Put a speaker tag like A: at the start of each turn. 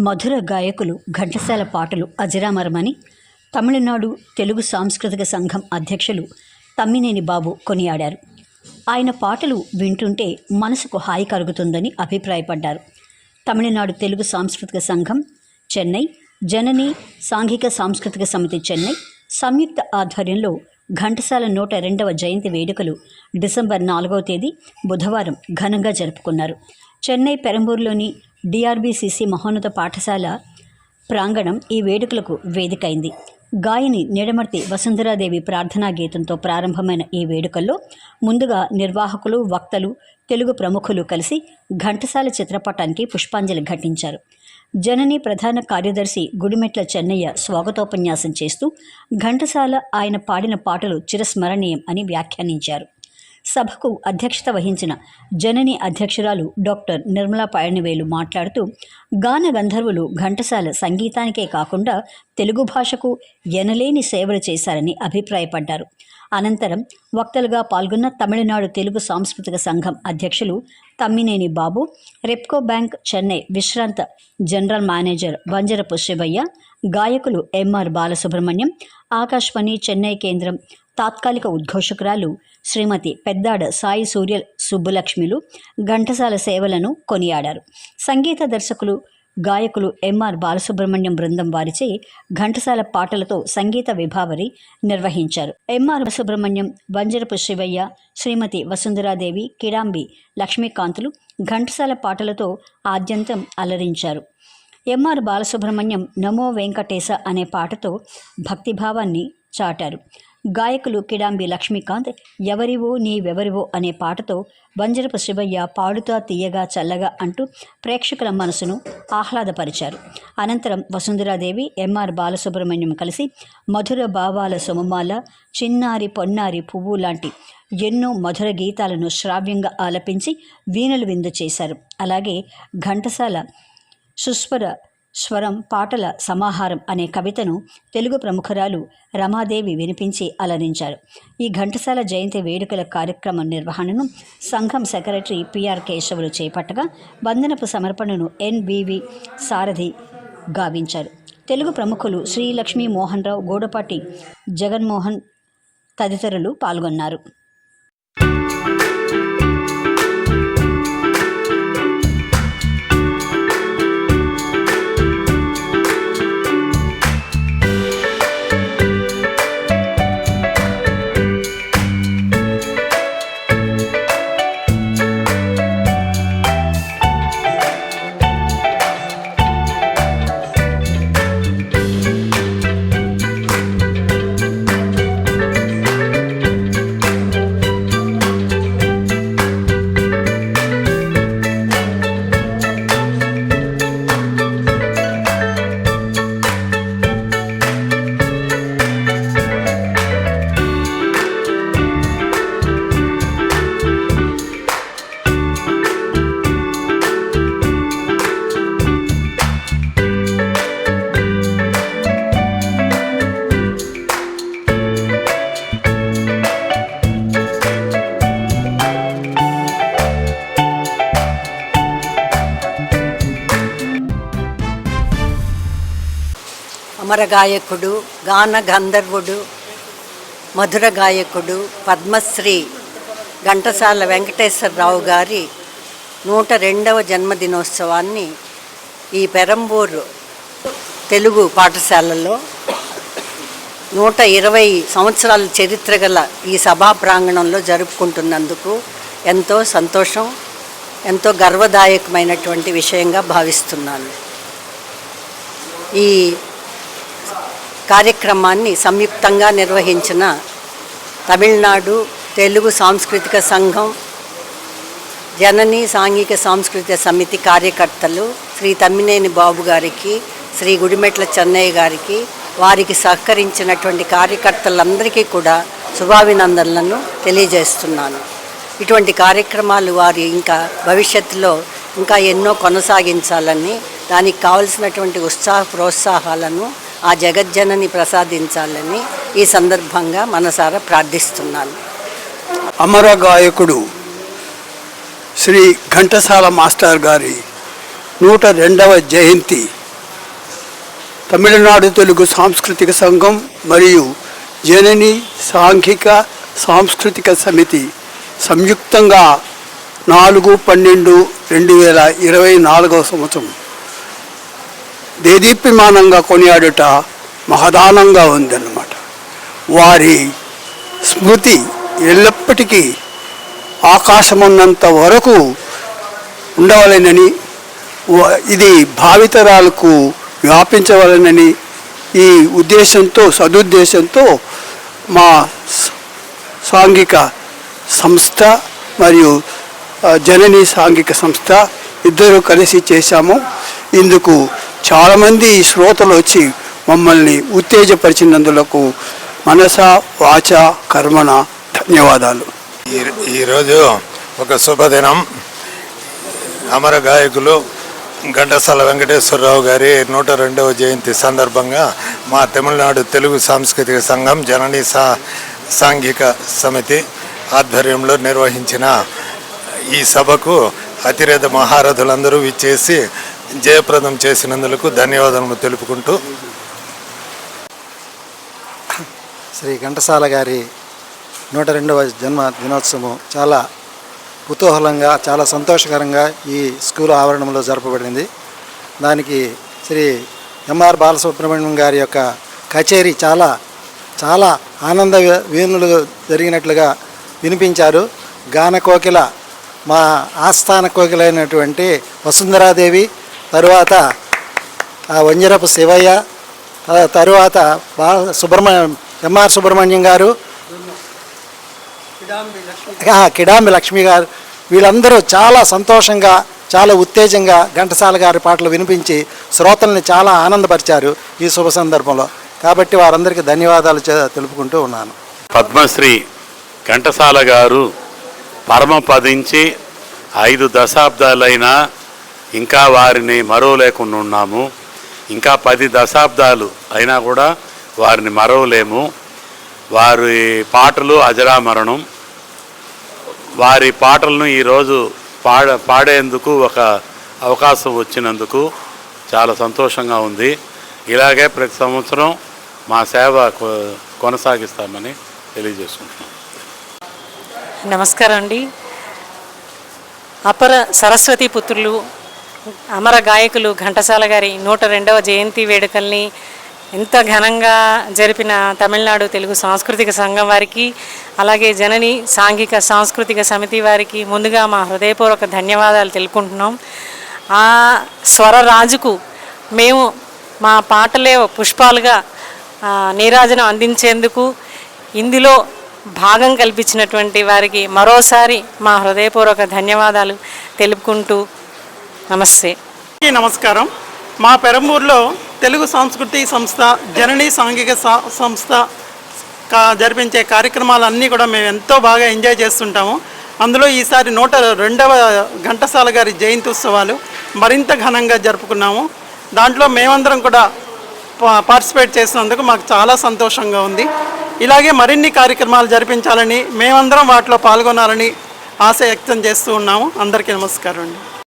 A: మధుర గాయకులు ఘంటసాల పాటలు అజరామరమని తమిళనాడు తెలుగు సాంస్కృతిక సంఘం అధ్యక్షులు తమ్మినేని బాబు కొనియాడారు. ఆయన పాటలు వింటుంటే మనసుకు హాయి కలుగుతుందని అభిప్రాయపడ్డారు. తమిళనాడు తెలుగు సాంస్కృతిక సంఘం చెన్నై జనని సాంఘిక సాంస్కృతిక సమితి చెన్నై సంయుక్త ఆధ్వర్యంలో ఘంటసాల నూట రెండవ జయంతి వేడుకలు డిసెంబర్ నాలుగవ తేదీ బుధవారం ఘనంగా జరుపుకున్నారు. చెన్నై పెరంబూరులోని డిఆర్బిసిసి మహోన్నత పాఠశాల ప్రాంగణం ఈ వేడుకలకు వేదికైంది. గాయని నిడమర్తి వసుంధరాదేవి ప్రార్థనా గీతంతో ప్రారంభమైన ఈ వేడుకల్లో ముందుగా నిర్వాహకులు వక్తలు తెలుగు ప్రముఖులు కలిసి ఘంటసాల చిత్రపటానికి పుష్పాంజలి ఘటించారు. జనని ప్రధాన కార్యదర్శి గుడిమెట్ల చెన్నయ్య స్వాగతోపన్యాసం చేస్తూ ఘంటసాల ఆయన పాడిన పాటలు చిరస్మరణీయం అని వ్యాఖ్యానించారు. సభకు అధ్యక్షత వహించిన జనని అధ్యక్షురాలు డాక్టర్ నిర్మలా పయనివేలు మాట్లాడుతూ గాన గంధర్వులు ఘంటసాల సంగీతానికే కాకుండా తెలుగు భాషకు ఎనలేని సేవలు చేశారని అభిప్రాయపడ్డారు. అనంతరం వక్తలుగా పాల్గొన్న తమిళనాడు తెలుగు సాంస్కృతిక సంఘం అధ్యక్షులు తమ్మినేని బాబు రెప్కో బ్యాంక్ చెన్నై విశ్రాంత జనరల్ మేనేజర్ వంజరపు శివయ్య గాయకులు ఎంఆర్ బాలసుబ్రహ్మణ్యం ఆకాశవాణి చెన్నై కేంద్రం తాత్కాలిక ఉద్ఘోషకురాలు శ్రీమతి పెద్దాడ సాయి సూర్య సుబ్బులక్ష్మిలు ఘంటసాల సేవలను కొనియాడారు. సంగీత దర్శకులు గాయకులు ఎంఆర్ బాలసుబ్రహ్మణ్యం బృందం వారిచే ఘంటసాల పాటలతో సంగీత విభావరి నిర్వహించారు. ఎంఆర్ సుబ్రహ్మణ్యం వంజరపు శివయ్య శ్రీమతి వసుంధరాదేవి కిడాంబి లక్ష్మీకాంతులు ఘంటసాల పాటలతో ఆద్యంతం అలరించారు. ఎంఆర్ బాలసుబ్రహ్మణ్యం నమో వెంకటేశ అనే పాటతో భక్తిభావాన్ని చాటారు. గాయకులు కిడాంబి లక్ష్మీకాంత్ ఎవరివో నీవెవరివో అనే పాటతో వంజరపు శివయ్య పాడుతా తీయగా చల్లగా అంటూ ప్రేక్షకుల మనసును ఆహ్లాదపరిచారు. అనంతరం వసుంధరాదేవి ఎంఆర్ బాలసుబ్రహ్మణ్యం కలిసి మధుర భావాల సుమమాల చిన్నారి పొన్నారి పువ్వు లాంటి ఎన్నో మధుర గీతాలను శ్రావ్యంగా ఆలపించి వీణలు విందు చేశారు. అలాగే ఘంటసాల సుస్వర స్వరం పాటల సమాహారం అనే కవితను తెలుగు ప్రముఖురాలు రమాదేవి వినిపించి అలరించారు. ఈ ఘంటసాల జయంతి వేడుకల కార్యక్రమం నిర్వహణను సంఘం సెక్రటరీ పిఆర్ కేశవులు చేపట్టగా వందనపు సమర్పణను ఎన్బివి సారథి గావించారు. తెలుగు ప్రముఖులు శ్రీలక్ష్మీ మోహన్ రావు గోడపాటి జగన్మోహన్ తదితరులు పాల్గొన్నారు.
B: అమర గాయకుడు గాన గంధర్వుడు మధుర గాయకుడు పద్మశ్రీ ఘంటసాల వెంకటేశ్వరరావు గారి నూట రెండవ జన్మదినోత్సవాన్ని ఈ పెరంబూరు తెలుగు పాఠశాలలో నూట ఇరవై సంవత్సరాల చరిత్ర గల ఈ సభా ప్రాంగణంలో జరుపుకుంటున్నందుకు ఎంతో సంతోషం ఎంతో గర్వదాయకమైనటువంటి విషయంగా భావిస్తున్నాను. ఈ కార్యక్రమాన్ని సంయుక్తంగా నిర్వహించిన తమిళనాడు తెలుగు సాంస్కృతిక సంఘం జనని సాంఘిక సాంస్కృతిక సమితి కార్యకర్తలు శ్రీ తమ్మినేని బాబు గారికి శ్రీ గుడిమెట్ల చెన్నయ్య గారికి వారికి సహకరించినటువంటి కార్యకర్తలందరికీ కూడా శుభాభినందనలను తెలియజేస్తున్నాను. ఇటువంటి కార్యక్రమాలు వారు ఇంకా భవిష్యత్తులో ఇంకా ఎన్నో కొనసాగించాలని దానికి కావలసినటువంటి ఉత్సాహ ప్రోత్సాహాలను ఆ జగజ్జనని ప్రసాదించాలని ఈ సందర్భంగా మనసారా ప్రార్థిస్తున్నాను.
C: అమర గాయకుడు శ్రీ ఘంటసాల మాస్టర్ గారి నూట రెండవ జయంతి తమిళనాడు తెలుగు సాంస్కృతిక సంఘం మరియు జనని సాంఘిక సాంస్కృతిక సమితి సంయుక్తంగా నాలుగు పన్నెండు రెండు వేల ఇరవై నాలుగవ సంవత్సరం దేదీప్యమానంగా కొనియాడుట మహదానంగా ఉందన్నమాట. వారి స్మృతి ఎల్లప్పటికీ ఆకాశమున్నంత వరకు ఉండవలెనని వ- ఇది భావితరాలకు వ్యాపించవలెనని ఈ ఉద్దేశంతో సదుద్దేశంతో మా సాంఘిక సంస్థ మరియు జననీ సాంఘిక సంస్థ ఇద్దరు కలిసి చేశాము. ఇందుకు చాలామంది శ్రోతలు వచ్చి మమ్మల్ని ఉత్తేజపరిచినందులకు మనస వాచ కర్మణ ధన్యవాదాలు.
D: ఈ- ఈరోజు ఒక శుభదినం. అమర గాయకులు ఘంటసాల వెంకటేశ్వరరావు గారి నూట రెండవ జయంతి సందర్భంగా మా తమిళనాడు తెలుగు సాంస్కృతిక సంఘం జననీ సా సాంఘిక సమితి ఆధ్వర్యంలో నిర్వహించిన ఈ సభకు అతిరేత మహారథులందరూ విచ్చేసి జయప్రదం చేసినందుకు ధన్యవాదములు తెలుపుకుంటూ
E: శ్రీ ఘంటసాల గారి నూట రెండవ జన్మ దినోత్సవం చాలా కుతూహలంగా చాలా సంతోషకరంగా ఈ స్కూల్ ఆవరణంలో జరపబడింది. దానికి శ్రీ ఎంఆర్ బాలసుబ్రహ్మణ్యం గారి యొక్క కచేరీ చాలా చాలా ఆనంద వీణులు జరిగినట్లుగా వినిపించారు. గాన కోకిల మా ఆస్థాన కోకిలైనటువంటి వసుంధరాదేవి తరువాత ఆ వంజరపు శివయ్య తరువాత సుబ్రహ్మణ్యం ఎంఆర్ సుబ్రహ్మణ్యం గారు కిడాంబి లక్ష్మి గారు వీళ్ళందరూ చాలా సంతోషంగా చాలా ఉత్తేజంగా ఘంటసాల గారి పాటలు వినిపించి శ్రోతల్ని చాలా ఆనందపరిచారు ఈ శుభ సందర్భంలో. కాబట్టి వారందరికీ ధన్యవాదాలు తెలుపుకుంటూ ఉన్నాను.
F: పద్మశ్రీ ఘంటసాల గారు పరమపదించి ఐదు దశాబ్దాలైనా ఇంకా వారిని మరవలేకుండా ఉన్నాము. ఇంకా పది దశాబ్దాలు అయినా కూడా వారిని మరవలేము. వారి పాటలు అజరామరణం. వారి పాటలను ఈరోజు పాడ పాడేందుకు ఒక అవకాశం వచ్చినందుకు చాలా సంతోషంగా ఉంది. ఇలాగే ప్రతి సంవత్సరం మా సేవ కొనసాగిస్తామని తెలియజేసుకుంటున్నాం.
G: నమస్కారం అండి. అపర సరస్వతి పుత్రులు అమర గాయకులు ఘంటసాల గారి నూట రెండవ జయంతి వేడుకల్ని ఎంత ఘనంగా జరిపిన తమిళనాడు తెలుగు సాంస్కృతిక సంఘం వారికి అలాగే జనని సాంఘిక సాంస్కృతిక సమితి వారికి ముందుగా మా హృదయపూర్వక ధన్యవాదాలు తెలుపుకుంటున్నాం. ఆ స్వరరాజుకు మేము మా పాటలే పుష్పాలుగా నీరాజనం అందించేందుకు ఇందులో భాగం కల్పించినటువంటి వారికి మరోసారి మా హృదయపూర్వక ధన్యవాదాలు తెలుపుకుంటూ నమస్తే.
H: నమస్కారం. మా పెరంబూరులో తెలుగు సాంస్కృతిక సంస్థ జనని సాంఘిక సంస్థ కా- జరిపించే కార్యక్రమాలన్నీ కూడా మేము ఎంతో బాగా ఎంజాయ్ చేస్తుంటాము. అందులో ఈసారి నూట రెండవ ఘంటసాల గారి జయంతి ఉత్సవాలు మరింత ఘనంగా జరుపుకున్నాము. దాంట్లో మేమందరం కూడా పా- పార్టిసిపేట్ చేసినందుకు మాకు చాలా సంతోషంగా ఉంది. ఇలాగే మరిన్ని కార్యక్రమాలు జరిపించాలని మేమందరం వాటిలో పాల్గొనాలని ఆశ వ్యక్తం చేస్తూ ఉన్నాము. అందరికీ నమస్కారం అండి.